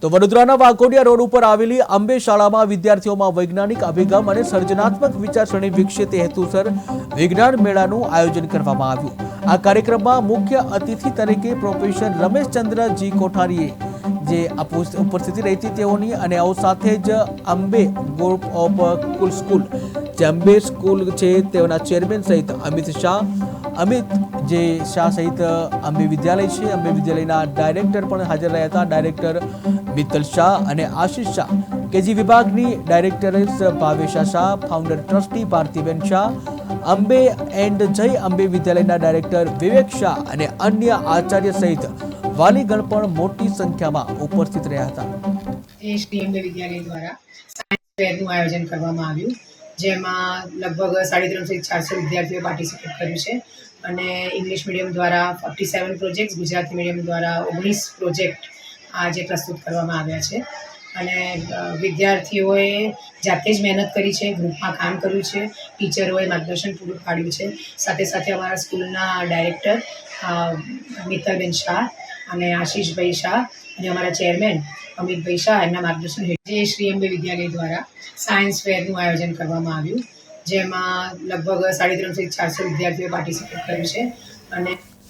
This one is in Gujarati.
તો વડોદરાના વાઘોડિયા રોડ ઉપર આવેલી અંબે શાળામાં વિદ્યાર્થીઓમાં વૈજ્ઞાનિક અભિગમ અને સર્જનાત્મક વિચારસરણી વિકસે તે હેતુસર વિજ્ઞાન મેળાનું આયોજન કરવામાં આવ્યું. આ કાર્યક્રમમાં મુખ્ય અતિથિ તરીકે પ્રોફેસર રમેશચંદ્ર જી કોઠારીએ જે ઉપસ્થિતિ રહી હતી તેઓની અને આવો સાથે જ અંબે ગ્રુપ ઓફ કુલ સ્કૂલ જે અંબે સ્કૂલ છે તેઓના ચેરમેન સહિત અમિત શાહ, અમિત જે શાહ સહિત અંબે વિદ્યાલય છે, અંબે વિદ્યાલયના ડાયરેક્ટર પણ હાજર રહ્યા હતા. ડાયરેક્ટર મિત્તલ શાહ અને આશિષ શાહ. કેજી વિભાગની directress Bhavesha Shah, founder trustee Parthiben Shah, Ambe and Jay Ambe વિદ્યાલયના ડાયરેક્ટર વિવેક શાહ અને અન્ય આચાર્ય સહિત વાલીગણ પણ મોટી સંખ્યામાં ઉપસ્થિત રહ્યા હતા. આયોજન કરવામાં આવ્યું, જેમાં લગભગ સાડી ત્રણસો ચારસો વિદ્યાર્થીઓએ પાર્ટિસિપેટ કર્યું છે. અને ઇંગ્લિશ મીડિયમ દ્વારા forty seven projects Gujarati medium દ્વારા ઓગણીસ પ્રોજેક્ટ આજે પ્રસ્તુત કરવામાં આવ્યા છે. અને વિદ્યાર્થીઓએ જાતે જ મહેનત કરી છે, ગ્રુપમાં કામ કર્યું છે, ટીચરોએ માર્ગદર્શન પૂરું પાડ્યું છે. સાથે સાથે અમારા સ્કૂલના ડાયરેક્ટર મિત્તલબેન શાહ અને આશીષભાઈ શાહ અને અમારા ચેરમેન અમિતભાઈ શાહ એમના માર્ગદર્શન હેઠળ શ્રી અંબે વિદ્યાલય દ્વારા સાયન્સ ફેરનું આયોજન કરવામાં આવ્યું, જેમાં લગભગ સાડી ત્રણસો ચારસો વિદ્યાર્થીઓએ પાર્ટિસિપેટ કર્યું છે. અને